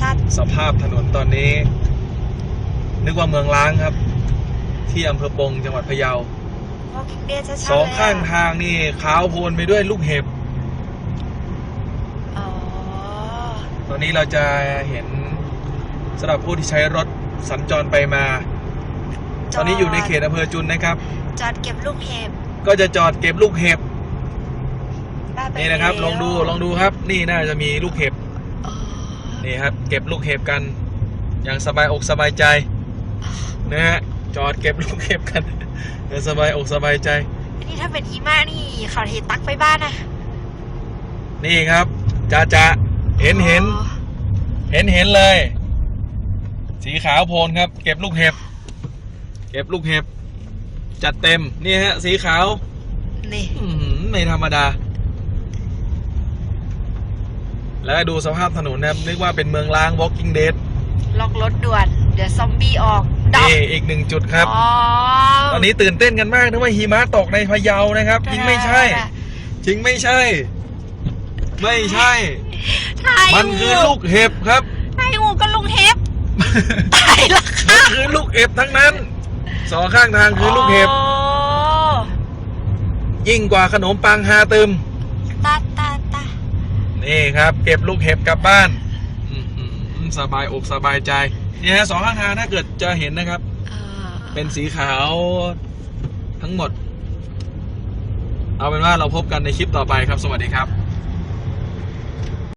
ชัดสภาพถนนตอนนี้ นึกว่าเมืองล้างครับ ที่อำเภอปงจังหวัดพะเยาๆ Walking Dead ชัดๆสองเลยะข้างทางนี่ขาวโพลนไปด้วยลูกเห็บอ๋อตอนนี้เราจะเห็นสำหรับผู้ที่ใช้รถสัญจรไปมา ตอนนี้อยู่ในเขตอำเภอจุนนะครับ จอดเก็บลูกเห็บ ก็จะจอดเก็บลูกเห็บได้ไปนี่นะครับแวลองดูลองดูครับ นี่น่าจะมีลูกเห็บอ๋อ นี่ครับ เก็บลูกเห็บกันอย่างสบายอกสบายใจนะฮะจอดเก็บลูกเห็บกันอย่างสบายอกสบายใจ นี่ถ้าเป็นหิมะนี่เขาเทตักไปบ้านนะนี่ครับจ้าจ้าเห็นเห็นอ๋อเห็นเห็นเลย สีขาวโพลนครับ เก็บลูกเห็บ เก็บลูกเห็บ จัดเต็ม นี่ฮะ สีขาว นี่อื้อหือไม่ธรรมดา แล้วดูสภาพถนนนะครับนึกว่าเป็นเมืองล้าง Walking Dead ล็อกรถด่วน เดี๋ยวซอมบี้ออกดับนี่อีกหนึ่งจุดครับ อ๋อตอนนี้ตื่นเต้นกันมากนะว่าหิมะตกในพะเยานะครับ จริงไม่ใช่ จริงไม่ใช่ ไม่ใช่ถ่ายมันคือลูกเห็บครับถ่ายงูก็ลุงเทปตายละมันคือลูกเห็บทั้งนั้น สองข้างทางคือลูกเห็บ โอ้ยิ่งกว่าขนมปังฮาตึมตาตาตา นี่ครับ เก็บลูกเห็บกลับบ้านอื้อหือสบายอกสบายใจนี่ฮะสองข้างทางถ้าเกิดจะเห็นนะครับเออเป็นสีขาวทั้งหมด เอาเป็นว่าเราพบกันในคลิปต่อไปครับ สวัสดีครับ